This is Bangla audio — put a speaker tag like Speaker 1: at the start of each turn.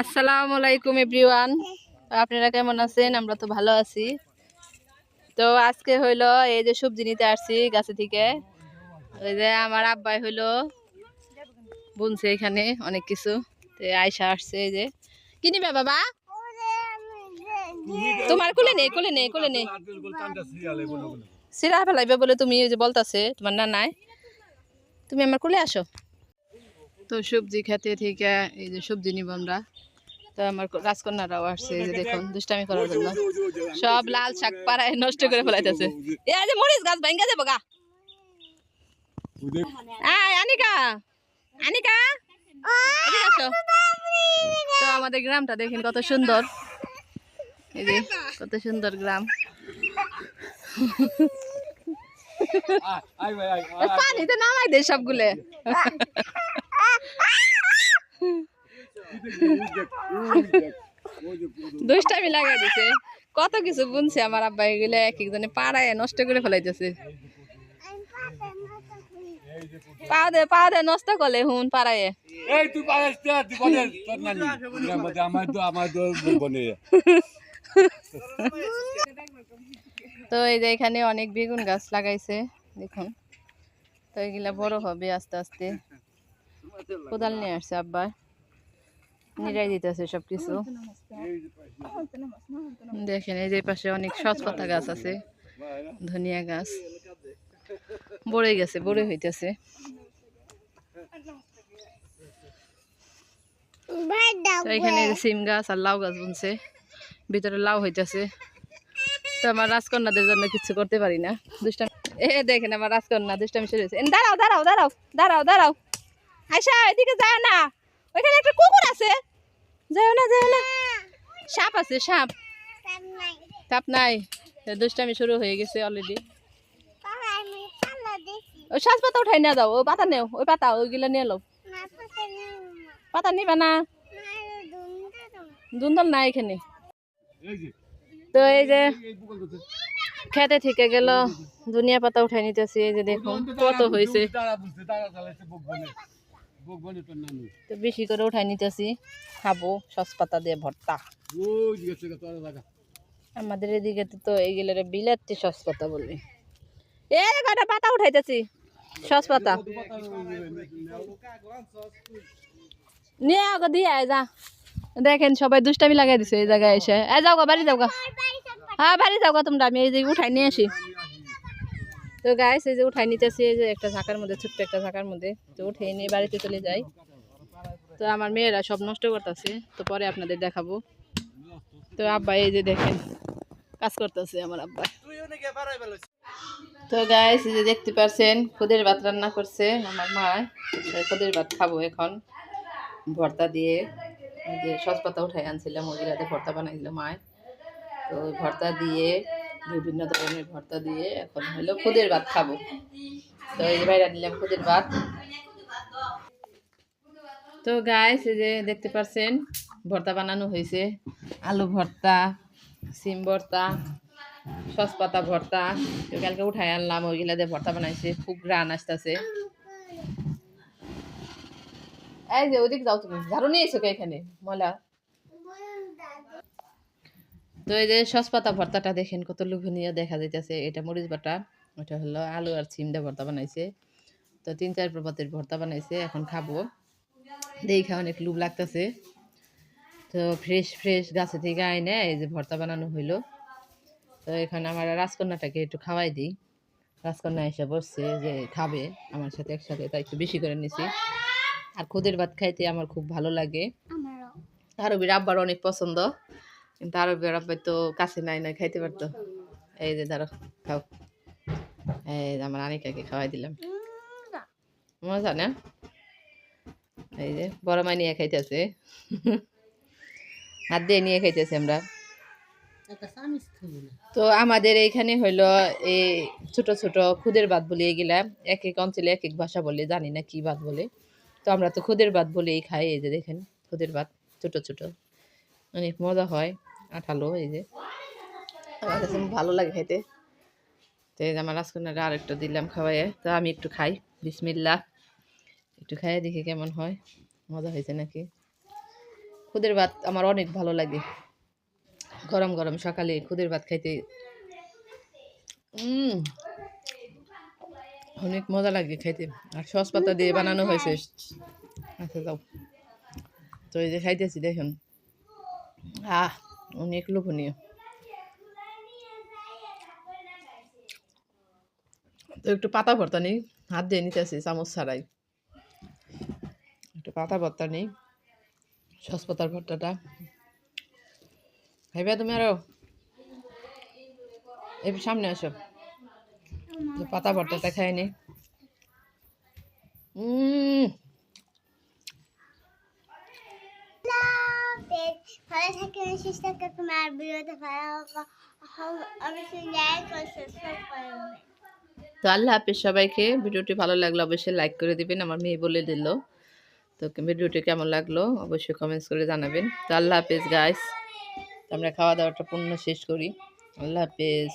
Speaker 1: আসসালামু আলাইকুম, এভরিওয়ান। আপনারা কেমন আছেন? আমরা তো ভালো আছি। তো আজকে হইল এই যে সবজি নিতে আসছি গাছে থেকে। ওই যে আমার আব্বাই হইল বুনছে এখানে অনেক কিছু। আয়সা আসছে এই যে। কি নিবে বাবা? তোমার কুলে নেই কুলে নেই কুলে নেই। সিরা ফেলাইবে বলে তুমি যে বলতাছে, তোমার না নাই তুমি আমার কুলে আসো। তো সবজি খেতে থেকে এই যে সবজি নিব আমরা। তো আমার রাজকন্যারাও আসছে এই যে দেখুন দুষ্টামি করার জন্য। সব লাল শাক পাড়ায় নষ্ট করে ফেলাইতেছে। মরিচ গাছ ভাঙ্গা যাব গা। আয় আনিকা তো আমাদের গ্রামটা দেখেন কত সুন্দর। এই যে কত সুন্দর গ্রাম। পানিতে নামাই দে সবগুলো। দুষ্টামি লাগাই দিছে। কত কিছু বুনছে আমার আব্বা এগুলো এক একজনে পাড়ায় নষ্ট করে ফেলাইতেছে। পা দে পা দে নষ্ট করলে হুন পাড়ায়।
Speaker 2: এই তুই পারিস তুই বলে তোর নানি। আমার তো আমার তো বনে
Speaker 1: তো এই যে এখানে অনেক বেগুন গাছ লাগাইছে দেখুন। তো এগুলা বড় হবে আস্তে আস্তে। কোদাল নিয়ে আসছে আব্বা। সব কিছু দেখেন, এই যে পাশে অনেক সচপাতা গাছ আছে, ধনিয়া গাছ। বড়ে গেছে বড়ে হইতেছে। এখানে সিম গাছ আর লাউ গাছ বুনছে, ভিতরে লাউ হইতেছে। তো আমার রাজকন্যাদের জন্য কিছু করতে পারি না। দুষ্টামি এ, দেখেন আমার রাজকন্যা দুষ্টামি শুরু দাঁড়াও দাঁড়াও দাঁড়াও দাঁড়াও দাঁড়াও। আয়সা এদিকে যায় না। ওইখানে একটা কুকুর আছে। যাও না যাও না। সাপ আছে, সাপ। সাপ নাই। দুষ্টামি শুরু হয়ে গেছে অলরেডি ওই শ্বাস পাতা উঠাই না যাও ওই পাতা নেও, ওই পাতা, ওইগুলো নিয়ে লো পাতা নিবা না। দুন্দল নাই এখানে। তো এই যে খেতে থেকে গেল, দুনিয়া পাতা উঠাই নিতেছি, এই যে দেখুন, কত হয়েছে। তো বেশি করে উঠাই নিতেছি। খাব সস পাতা দিয়ে ভর্তা।
Speaker 2: দিকে
Speaker 1: আমাদের এদিকে তো এইগুলোরে বিলাতি সস পাতা বললি এ কটা পাতা উঠাইতেছি? সস পাতা নিয়ে আগে দিয়ে আয় যা। দেখেন সবাই দুষ্টামি লাগাই দিছে এই জায়গায় এসে। এ যাও গা বাড়ি যাও গা। হ্যাঁ বাড়ি যাও গা তোমরা আমি এই যে উঠাই নিয়ে আসি। তো গাইস এই যে উঠাই নিতেছি, এই যে একটা ঝাঁকার মধ্যে, ছোট্ট একটা ঝাঁকার মধ্যে। তো উঠে নিয়ে বাড়িতে চলে যাই। তো আমার মেয়েরা সব নষ্ট করতেছে, তো পরে আপনাদের দেখাবো। তো আব্বা, এই যে দেখেন, কাজ করতেছে আমার আব্বা। তো গাইস এই যে দেখতে পারছেন, খুদের ভাত রান্না করছে আমার মা। খুদের ভাত খাব এখন। ভর্তা দিয়ে যে যে সসপাতা উঠাই আনছিলাম ওইগুলাতে ভর্তা বানাইছিল মায় তো ভর্তা দিয়ে বিভিন্ন ধরনের ভর্তা দিয়ে এখন হলো খুদের ভাত খাব। তো এই বাইরে নিলাম খুদের ভাত। তো গাইস এই যে দেখতে পাচ্ছেন ভর্তা বানানো হয়েছে। আলু ভর্তা, সিম ভর্তা, সসপাতা ভর্তা। তো কালকে উঠাই আনলাম, ওইগুলা দিয়ে ভর্তা বানাইছে। খুব গ্রান আসতেছে। এই যে ওদিক যাও তুমি। ঝাড়ু এসো কে এখানে? ময়লা। তো এই যে সসপাতা ভর্তাটা দেখেন কত লোভনীয় দেখা যাইতেছে। এটা মরিচ বাটা ওটা হলো আলু আর সিমটা ভর্তা বানাইছে। তো তিন চার প্রপাতের ভর্তা বানাইছে এখন খাব। দেখা অনেক লুভ লাগতেছে। তো ফ্রেশ ফ্রেশ গাছে থেকে আইনে এই যে ভর্তা বানানো হইল। তো এখন আমার রাজকন্যাটাকে একটু খাওয়াই দিই। রাজকন্যা এসে বসছে যে খাবে আমার সাথে একসাথে তাই একটু বেশি করে নিছি। আর খুদের ভাত খাইতে আমার খুব ভালো লাগে। আরবির আব্বার অনেক পছন্দ। কিন্তু আরবির আব্বাই তো কাছে নাই নাই খাইতে পারতো। এই যে ধরো খাও। এই যে আমার আনিকাকে খাওয়াই দিলাম। মজা। না? এই যে বড় মাই নিয়ে খাইতেছে। হাত দিয়ে নিয়ে খাইতেছে আমরা। তো আমাদের এইখানে হইল এই ছোট ছোট খুদের ভাত বলে এগুলা। এক এক অঞ্চলে এক এক ভাষা বলে জানি না কি ভাত বলে। তো আমরা তো খুদের ভাত বলেই খাই এই যে দেখেন খুদের ভাত ছোট ছোট। অনেক মজা হয়। আঠালো এই যে। আমার কাছে ভালো লাগে খাইতে তো এই যে আমার রাজকন্যারা একটু দিলাম খাওয়াইয়ে। তো আমি একটু খাই বিসমিল্লা। একটু খাইয়ে দেখি কেমন হয়। মজা হয়েছে নাকি? খুদের ভাত আমার অনেক ভালো লাগে। গরম গরম সকালে খুদের ভাত খাইতে অনেক মজা লাগে খাইতে। আর সস পাতা দিয়ে বানানো হয়েছে। আচ্ছা যাও। তো এই যে খাইতেছি দেখুন। আহ অনেক লোভনীয়। তো একটু পাতা ভর্তা নেই হাত দিয়ে নিতেছি চামচ ছাড়াই। একটু পাতা ভর্তা নেই সস পাতার ভর্তাটা। খাইবে তুমি আরও? এই সামনে আসো। পাতা ভর্তাটা খাই নি। উম,
Speaker 3: ভালো থাকেন, সুস্থ থাকুন, আর ভিডিওতে ভালো অবশ্যই লাইক ও সাবস্ক্রাইব করবেন
Speaker 1: তো আল্লাহ হাফিজ সবাইকে। ভিডিওটি ভালো লাগল অবশ্যই লাইক করে দিবেন, আমার মেয়ে বলে দিল। তো ভিডিওটি কেমন লাগল অবশ্যই কমেন্টস করে জানাবেন। তো আল্লাহ হাফিজ গাইস আমরা খাওয়া দাওয়াটা পূর্ণ শেষ করি। আল্লাহ হাফিজ।